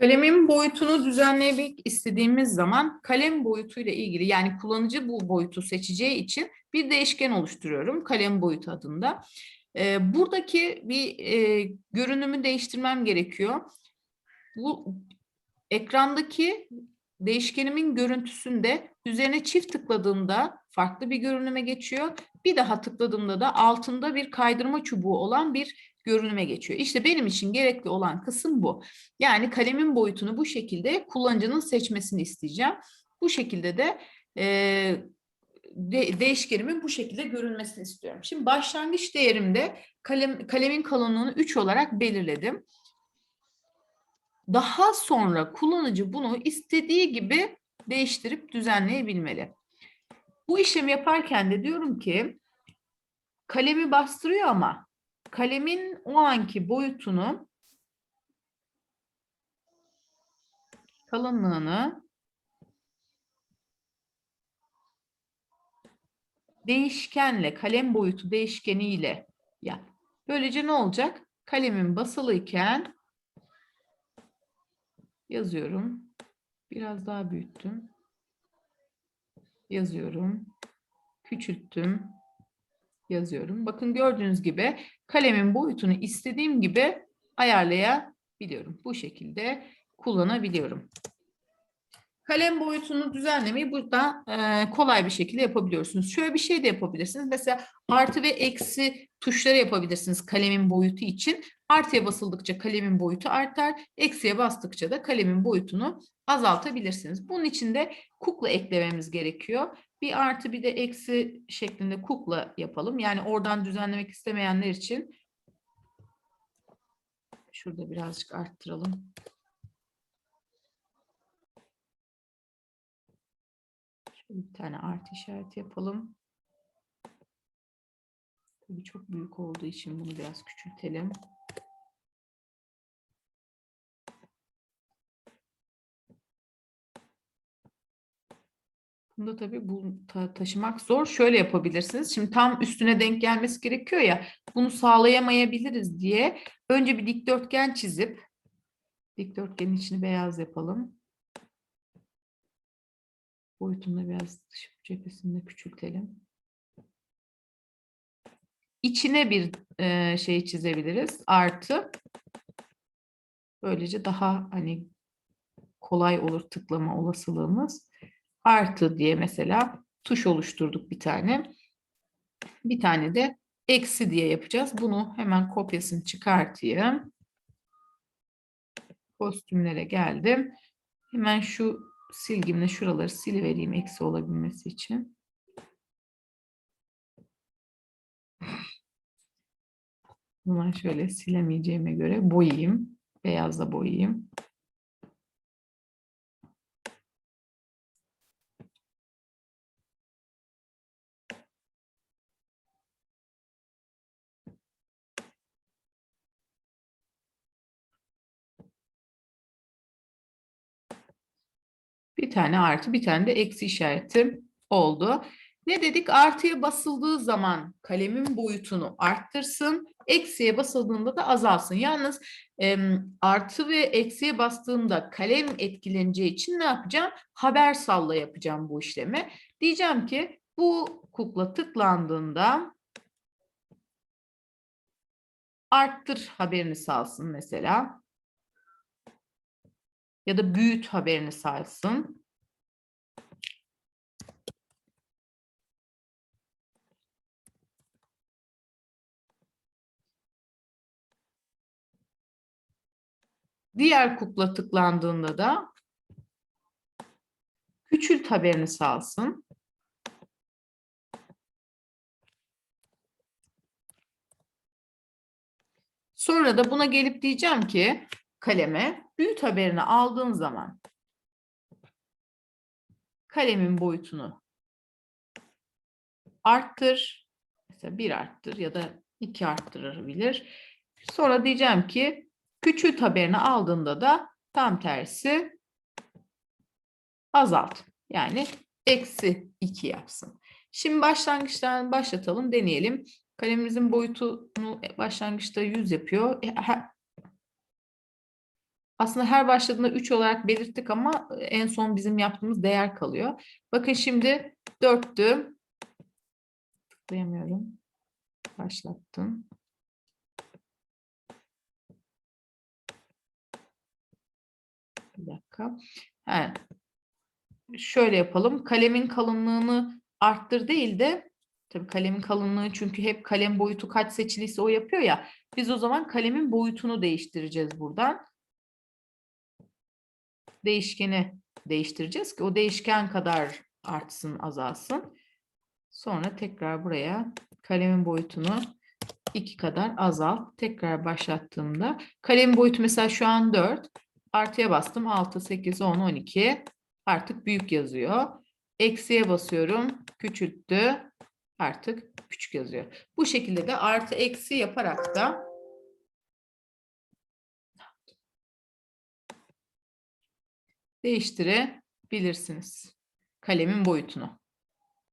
Kalemin boyutunu düzenlemek istediğimiz zaman kalem boyutuyla ilgili yani kullanıcı bu boyutu seçeceği için bir değişken oluşturuyorum kalem boyutu adında. Ee, buradaki bir e, görünümü değiştirmem gerekiyor. Bu ekrandaki değişkenimin görüntüsünde üzerine çift tıkladığımda farklı bir görünüme geçiyor. Bir daha tıkladığımda da altında bir kaydırma çubuğu olan bir görünüme geçiyor. İşte benim için gerekli olan kısım bu. Yani kalemin boyutunu bu şekilde kullanıcının seçmesini isteyeceğim. Bu şekilde de e, de, değişkenimin bu şekilde görünmesini istiyorum. Şimdi başlangıç değerimde kalem, kalemin kalınlığını 3 olarak belirledim. Daha sonra kullanıcı bunu istediği gibi değiştirip düzenleyebilmeli. Bu işlemi yaparken de diyorum ki kalemi bastırıyor ama kalemin o anki boyutunu kalınlığını değişkenle kalem boyutu değişkeniyle yap. Böylece ne olacak? Kalemin basılıyken yazıyorum. Biraz daha büyüttüm. Yazıyorum. Küçülttüm. Yazıyorum. Bakın gördüğünüz gibi kalemin boyutunu istediğim gibi ayarlayabiliyorum. Bu şekilde kullanabiliyorum. Kalem boyutunu düzenlemeyi burada e, kolay bir şekilde yapabiliyorsunuz. Şöyle bir şey de yapabilirsiniz. Mesela artı ve eksi tuşları yapabilirsiniz kalemin boyutu için. Artıya basıldıkça kalemin boyutu artar. Eksiye bastıkça da kalemin boyutunu azaltabilirsiniz. Bunun için de kukla eklememiz gerekiyor. Bir artı bir de eksi şeklinde kukla yapalım. Yani oradan düzenlemek istemeyenler için şurada birazcık arttıralım. Şöyle bir tane artı işareti yapalım. Tabii çok büyük olduğu için bunu biraz küçültelim. Bunda tabii bu ta- taşımak zor. Şöyle yapabilirsiniz. Şimdi tam üstüne denk gelmesi gerekiyor ya. Bunu sağlayamayabiliriz diye önce bir dikdörtgen çizip dikdörtgenin içini beyaz yapalım. Boyutunu da biraz dış cephesini küçültelim. İçine bir e, şey çizebiliriz. Artı. Böylece daha hani kolay olur tıklama olasılığımız. Artı diye mesela tuş oluşturduk bir tane. Bir tane de eksi diye yapacağız. Bunu hemen kopyasını çıkartayım. Kostümlere geldim. Hemen şu silgimle şuraları silivereyim eksi olabilmesi için. Bunları şöyle silemeyeceğime göre boyayayım. Beyazla boyayayım. Bir tane artı, bir tane de eksi işareti oldu. Ne dedik? Artıya basıldığı zaman kalemin boyutunu arttırsın. Eksiye basıldığında da azalsın. Yalnız em, artı ve eksiye bastığımda kalem etkileneceği için ne yapacağım? Haber salla yapacağım bu işlemi. Diyeceğim ki bu kukla tıklandığında arttır haberini salsın mesela. Ya da büyüt haberini salsın. Diğer kukla tıklandığında da küçült haberini salsın. Sonra da buna gelip diyeceğim ki kaleme büyüt haberini aldığın zaman kalemin boyutunu arttır. Mesela bir arttır ya da iki arttırabilir. Sonra diyeceğim ki küçült haberini aldığında da tam tersi azalt. Yani eksi 2 yapsın. Şimdi başlangıçtan başlatalım, deneyelim. Kalemimizin boyutunu başlangıçta 100 yapıyor. Aslında her başladığında 3 olarak belirttik ama en son bizim yaptığımız değer kalıyor. Bakın şimdi 4'tü. Tıklayamıyorum. Başlattım. Bir dakika. He. Şöyle yapalım. Kalemin kalınlığını arttır değil de tabii kalemin kalınlığı çünkü hep kalem boyutu kaç seçiliyse o yapıyor ya. Biz o zaman kalemin boyutunu değiştireceğiz buradan. Değişkeni değiştireceğiz ki o değişken kadar artsın, azalsın. Sonra tekrar buraya kalemin boyutunu iki kadar azalt. Tekrar başlattığımda kalemin boyutu mesela şu an 4. Artıya bastım 6, 8, 10, 12. Artık büyük yazıyor. Eksiye basıyorum. Küçülttü. Artık küçük yazıyor. Bu şekilde de artı eksi yaparak da değiştirebilirsiniz kalemin boyutunu.